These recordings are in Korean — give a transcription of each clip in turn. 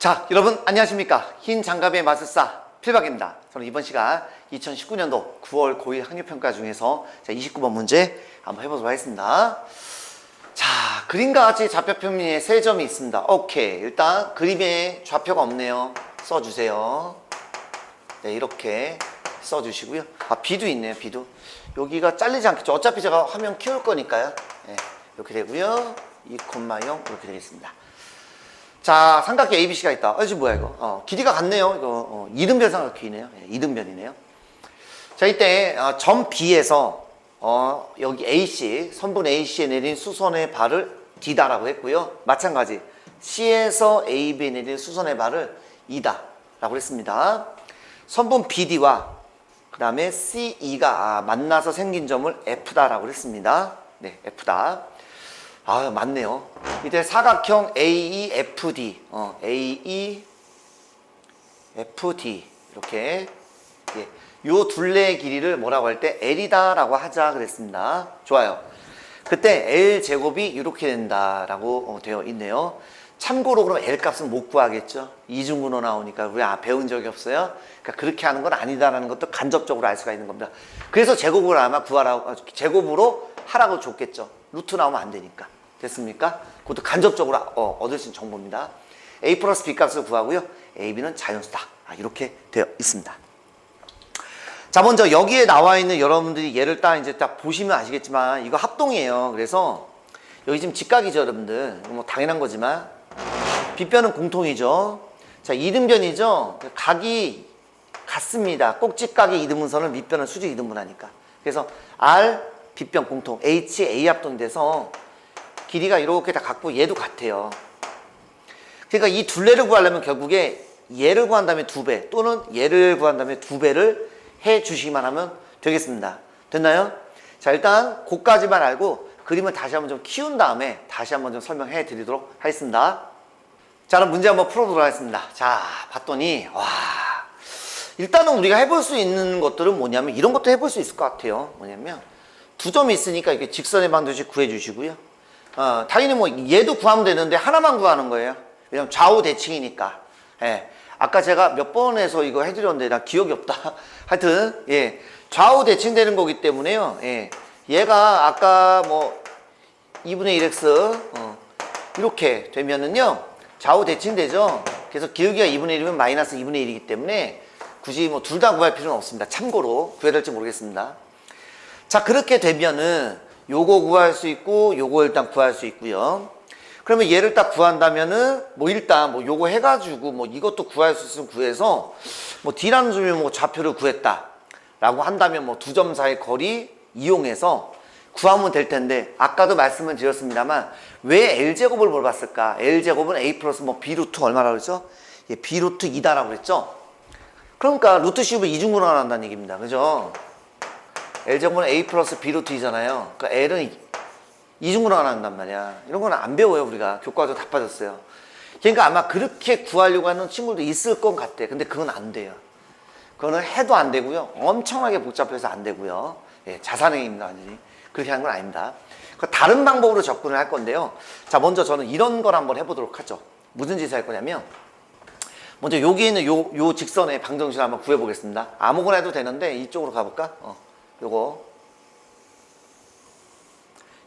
자, 여러분 안녕하십니까? 흰 장갑의 마술사 필박입니다. 저는 이번 시간 2019년도 9월 고1 학력평가 중에서 자, 29번 문제 한번 해보도록 하겠습니다. 자, 그림과 같이 좌표 평면에 세 점이 있습니다. 오케이. 일단 그림에 좌표가 없네요. 써주세요. 네, 이렇게 써주시고요. 아, 비도 있네요, 비도. 여기가 잘리지 않겠죠. 어차피 제가 화면 키울 거니까요. 네, 이렇게 되고요. 2,0 이렇게 되겠습니다. 자, 삼각형 ABC가 있다. 아, 지금 뭐야, 이거? 어, 길이가 같네요. 이거, 어, 이등변 삼각형이네요. 예, 이등변이네요. 자, 이때, 어, 점 B에서, 어, 여기 AC, 선분 AC에 내린 수선의 발을 D다라고 했고요. 마찬가지, C에서 AB에 내린 수선의 발을 E다. 라고 했습니다. 선분 BD와 그 다음에 CE가 아, 만나서 생긴 점을 F다라고 했습니다. 네, F다. 아, 맞네요. 이때 사각형 AEFD, 어, AEFD 이렇게 예, 요 둘레의 길이를 뭐라고 할 때 L이다라고 하자 그랬습니다. 좋아요. 그때 L 제곱이 이렇게 된다라고 어, 되어 있네요. 참고로 그럼 L 값은 못 구하겠죠. 이중근호 나오니까 우리 아, 배운 적이 없어요. 그러니까 그렇게 하는 건 아니다라는 것도 간접적으로 알 수가 있는 겁니다. 그래서 제곱을 아마 구하라고 아, 제곱으로 하라고 줬겠죠. 루트 나오면 안 되니까. 됐습니까? 그것도 간접적으로 어, 얻을 수 있는 정보입니다. A 플러스 B 값을 구하고요. A, B는 자연수다. 아, 이렇게 되어 있습니다. 자, 먼저 여기에 나와 있는 여러분들이 얘를 딱 이제 딱 보시면 아시겠지만 이거 합동이에요. 그래서 여기 지금 직각이죠, 여러분들. 뭐 당연한 거지만 빗변은 공통이죠. 자, 이등변이죠. 각이 같습니다. 꼭지각의 이등분선을 밑변은 수직 이등분하니까. 그래서 R 빗변 공통, H A 합동돼서 길이가 이렇게 다 같고 얘도 같아요. 그러니까 이 둘레를 구하려면 결국에 얘를 구한 다음에 두 배 또는 얘를 구한 다음에 두 배를 해 주시기만 하면 되겠습니다. 됐나요? 자, 일단 고까지만 알고 그림을 다시 한번 좀 키운 다음에 다시 한번 좀 설명해 드리도록 하겠습니다. 자, 그럼 문제 한번 풀어보도록 하겠습니다. 자, 봤더니, 와. 일단은 우리가 해볼 수 있는 것들은 뭐냐면 이런 것도 해볼 수 있을 것 같아요. 뭐냐면 두 점이 있으니까 이렇게 직선의 방정식 구해 주시고요. 어, 당연히 뭐 얘도 구하면 되는데 하나만 구하는 거예요. 왜냐면 좌우 대칭이니까. 예. 아까 제가 몇 번에서 이거 해드렸는데 나 기억이 없다. 하여튼 예. 좌우 대칭되는 거기 때문에요. 예. 얘가 아까 뭐 2분의 1x 어, 이렇게 되면은요. 좌우 대칭되죠. 그래서 기울기가 2분의 1이면 마이너스 2분의 1이기 때문에 굳이 뭐 둘 다 구할 필요는 없습니다. 참고로 구해야 될지 모르겠습니다. 자 그렇게 되면은 요거 구할 수 있고 요거 일단 구할 수 있고요. 그러면 얘를 딱 구한다면은 뭐 일단 뭐 요거 해가지고 뭐 이것도 구할 수 있으면 구해서 뭐 D라는 점이 뭐 좌표를 구했다라고 한다면 뭐 두 점 사이 거리 이용해서 구하면 될 텐데 아까도 말씀을 드렸습니다만 왜 L제곱을 물어봤을까? L제곱은 A 플러스 뭐 B 루트 얼마라고 그랬죠? 예, B 루트 2다라고 그랬죠? 그러니까 루트 10을 이중분할 한다는 얘기입니다. 그죠? L제곱은 A 플러스 B 루트 2잖아요. 그러니까 L은 이중분할 한단 말이야. 이런 건 안 배워요, 우리가. 교과서 다 빠졌어요. 그러니까 아마 그렇게 구하려고 하는 친구도 있을 것 같아. 근데 그건 안 돼요. 그거는 해도 안 되고요. 엄청나게 복잡해서 안 되고요. 예, 자산행위입니다, 완전히. 그렇게 하는 건 아닙니다. 그 다른 방법으로 접근을 할 건데요. 자, 먼저 저는 이런 걸 한번 해보도록 하죠. 무슨 짓을 할 거냐면, 먼저 여기 있는 요, 요 직선의 방정식을 한번 구해보겠습니다. 아무거나 해도 되는데, 이쪽으로 가볼까? 어, 요거.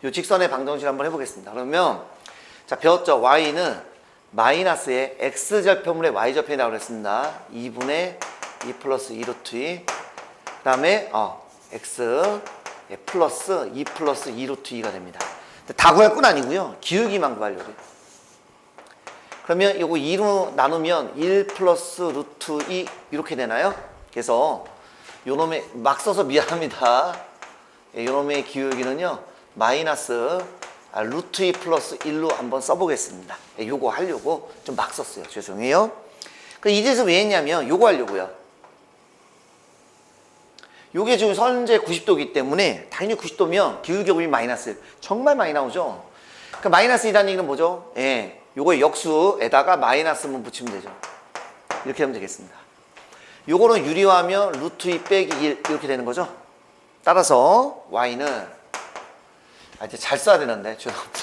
요 직선의 방정식을 한번 해보겠습니다. 그러면, 자, 배웠죠? y는 마이너스의 x절편분의 y절편이라고 그랬습니다. 2분의 2 플러스 2루트 2. 그 다음에, 어, x 예, 플러스 2 플러스 2루트 2가 됩니다. 다 구할 건 아니고요. 기울기만 구하려고 해요. 그러면 이거 2로 나누면 1 플러스 루트 2 이렇게 되나요? 그래서 요놈의 막 써서 미안합니다. 예, 요놈의 기울기는요. 마이너스 아, 루트 2 플러스 1로 한번 써보겠습니다. 예, 요거 하려고 좀 막 썼어요. 죄송해요. 그 이제서 왜 했냐면 요거 하려고요. 요게 지금 현재 90도이기 때문에 당연히 90도면 기울기곱이 마이너스 1. 정말 많이 나오죠. 그 마이너스 2라는 얘기는 뭐죠? 예. 요거의 역수에다가 마이너스만 붙이면 되죠. 이렇게 하면 되겠습니다. 요거는 유리화하면 루트 2 빼기 1 이렇게 되는 거죠. 따라서 y는 아 이제 잘 써야 되는데 죄송합니다.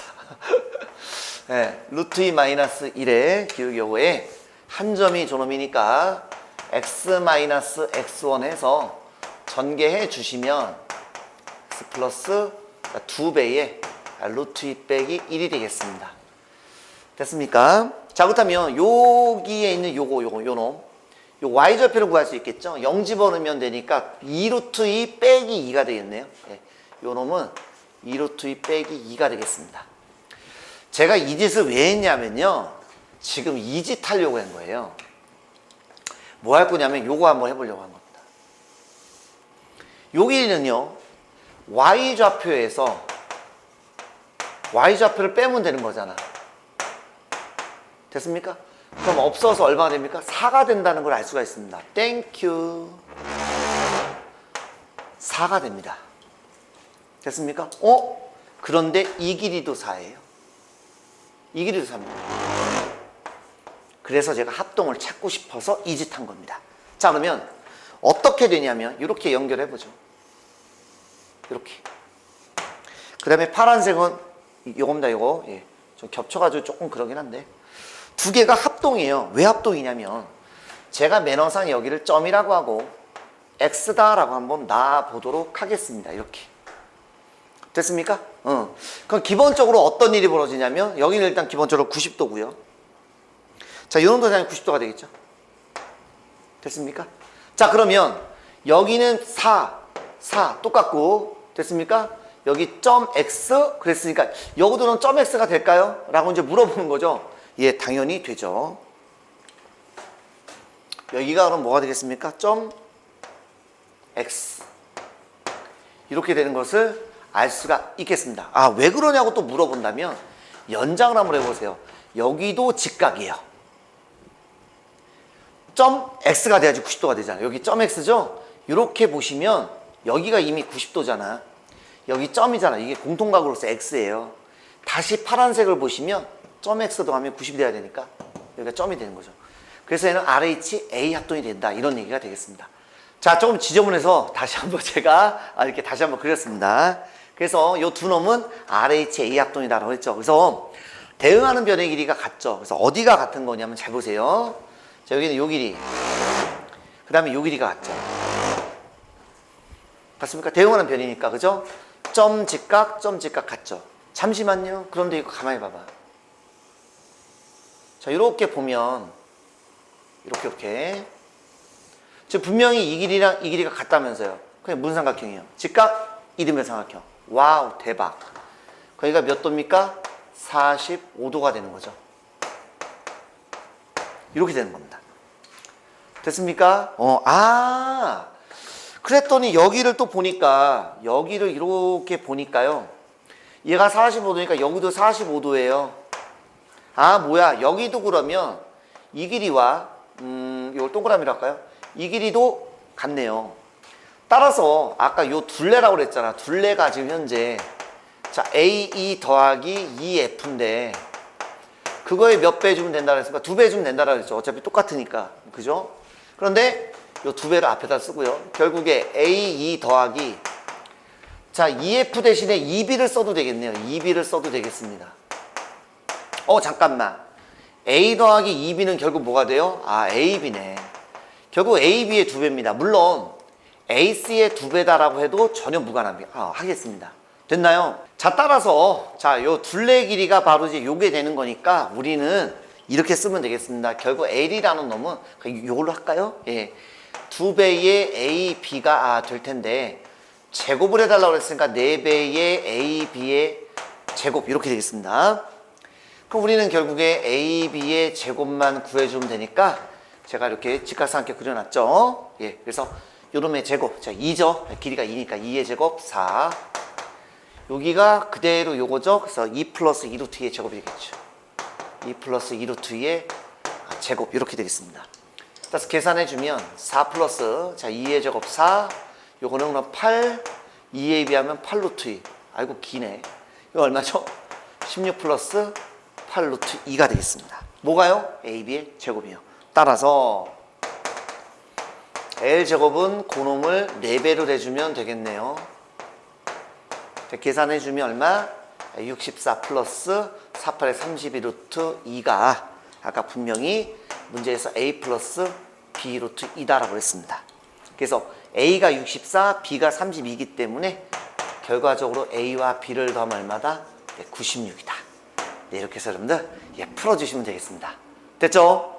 예, 루트 2 마이너스 1의 기울기 요거에 한 점이 저놈이니까 x-x1 해서 전개해 주시면 x 플러스 두 배의 루트 2 빼기 1이 되겠습니다. 됐습니까? 자 그렇다면 여기에 있는 요거 요거 요놈 요 y좌표를 구할 수 있겠죠? 0 집어넣으면 되니까 2루트 2 빼기 2가 되겠네요. 네. 요 놈은 2루트 2 빼기 2가 되겠습니다. 제가 이 짓을 왜 했냐면요. 지금 이 짓 하려고 한 거예요. 뭐 할 거냐면 요거 한번 해보려고 한 겁니다. 여기는요. y좌표에서 y좌표를 빼면 되는 거잖아. 됐습니까? 그럼 없어서 얼마가 됩니까? 4가 된다는 걸 알 수가 있습니다. 땡큐. 4가 됩니다. 됐습니까? 어? 그런데 이 길이도 4예요. 이 길이도 4입니다. 그래서 제가 합동을 찾고 싶어서 이 짓 한 겁니다. 자, 그러면 어떻게 되냐면 이렇게 연결해 보죠. 이렇게. 그 다음에 파란색은 이겁니다, 이거. 예. 좀 겹쳐 가지고 조금 그러긴 한데. 두 개가 합동이에요. 왜 합동이냐면 제가 매너상 여기를 점이라고 하고 x다라고 한번 놔 보도록 하겠습니다. 이렇게. 됐습니까? 어. 그럼 기본적으로 어떤 일이 벌어지냐면 여기는 일단 기본적으로 90도고요. 자, 이 정도 되면 90도가 되겠죠? 됐습니까? 자, 그러면 여기는 4, 4 똑같고 됐습니까? 여기 점 x 그랬으니까 여기도는 점 x가 될까요? 라고 이제 물어보는 거죠. 예, 당연히 되죠. 여기가 그럼 뭐가 되겠습니까? 점 x 이렇게 되는 것을 알 수가 있겠습니다. 아, 왜 그러냐고 또 물어본다면 연장을 한번 해보세요. 여기도 직각이에요. 점 x가 돼야지 90도가 되잖아요. 여기 점 x죠? 이렇게 보시면 여기가 이미 90도잖아. 여기 점이잖아. 이게 공통각으로서 x예요. 다시 파란색을 보시면 점 x 더하면 90이 돼야 되니까 여기가 점이 되는 거죠. 그래서 얘는 RH A 합동이 된다. 이런 얘기가 되겠습니다. 자, 조금 지저분해서 다시 한번 제가 아, 이렇게 다시 한번 그렸습니다. 그래서 이 두 놈은 RH A 합동이다라고 했죠. 그래서 대응하는 변의 길이가 같죠. 그래서 어디가 같은 거냐면 잘 보세요. 자, 여기는 요 길이. 그 다음에 요 길이가 같죠. 같습니까? 대응하는 변이니까, 그죠? 점 직각, 점 직각 같죠? 잠시만요. 그런데 이거 가만히 봐봐. 자, 이렇게 보면, 이렇게, 이렇게. 지금 분명히 이 길이랑 이 길이가 같다면서요. 그냥 무슨 삼각형이에요? 직각, 이등변 삼각형. 와우, 대박. 거기가 몇 도입니까? 45도가 되는 거죠. 이렇게 되는 겁니다. 됐습니까? 어, 아. 그랬더니 여기를 또 보니까, 여기를 이렇게 보니까요. 얘가 45도니까 여기도 45도예요. 아, 뭐야. 여기도 그러면 이 길이와, 음, 이걸 동그라미로 할까요? 이 길이도 같네요. 따라서 아까 요 둘레라고 그랬잖아. 둘레가 지금 현재 자, AE 더하기 2F인데 그거에 몇 배 주면 된다 그랬습니까? 두 배 주면 된다 그랬죠. 어차피 똑같으니까. 그죠? 그런데 요 두 배를 앞에다 쓰고요. 결국에 AE 더하기 자, EF 대신에 EB를 써도 되겠네요. EB를 써도 되겠습니다. 어, 잠깐만. A 더하기 EB는 결국 뭐가 돼요? 아, AB네. 결국 AB의 두 배입니다. 물론 AC의 두 배다라고 해도 전혀 무관합니다. 아, 하겠습니다. 됐나요? 자, 따라서 자, 요 둘레 길이가 바로 이제 요게 되는 거니까 우리는 이렇게 쓰면 되겠습니다. 결국 L이라는 놈은 요걸로 할까요? 예. 두 배의 AB가 아, 될 텐데 제곱을 해달라고 했으니까 네 배의 AB의 제곱 이렇게 되겠습니다. 그럼 우리는 결국에 AB의 제곱만 구해주면 되니까 제가 이렇게 직각삼각형 그려놨죠. 예, 그래서 요놈의 제곱, 자 2죠. 길이가 2니까 2의 제곱 4. 여기가 그대로 요거죠. 그래서 2 플러스 2루트 2의 제곱이 되겠죠. 2 플러스 2루트 2의 제곱 이렇게 되겠습니다. 따라서 계산해주면 4 플러스 자 2의 제곱 4 요거는 그럼 8 2에 비하면 8루트 2 아이고 기네 이거 얼마죠? 16 플러스 8 루트 2가 되겠습니다. 뭐가요? AB의 제곱이요. 따라서 L제곱은 고놈을 4배로 해주면 되겠네요. 자, 계산해주면 얼마? 64 플러스 48의 32 루트 2가 아까 분명히 문제에서 a 플러스 b 루트 2다라고 했습니다. 그래서 a가 64, b가 32이기 때문에 결과적으로 a와 b를 더하면 얼마다? 96이다. 네, 이렇게 해서 여러분들 예, 풀어주시면 되겠습니다. 됐죠?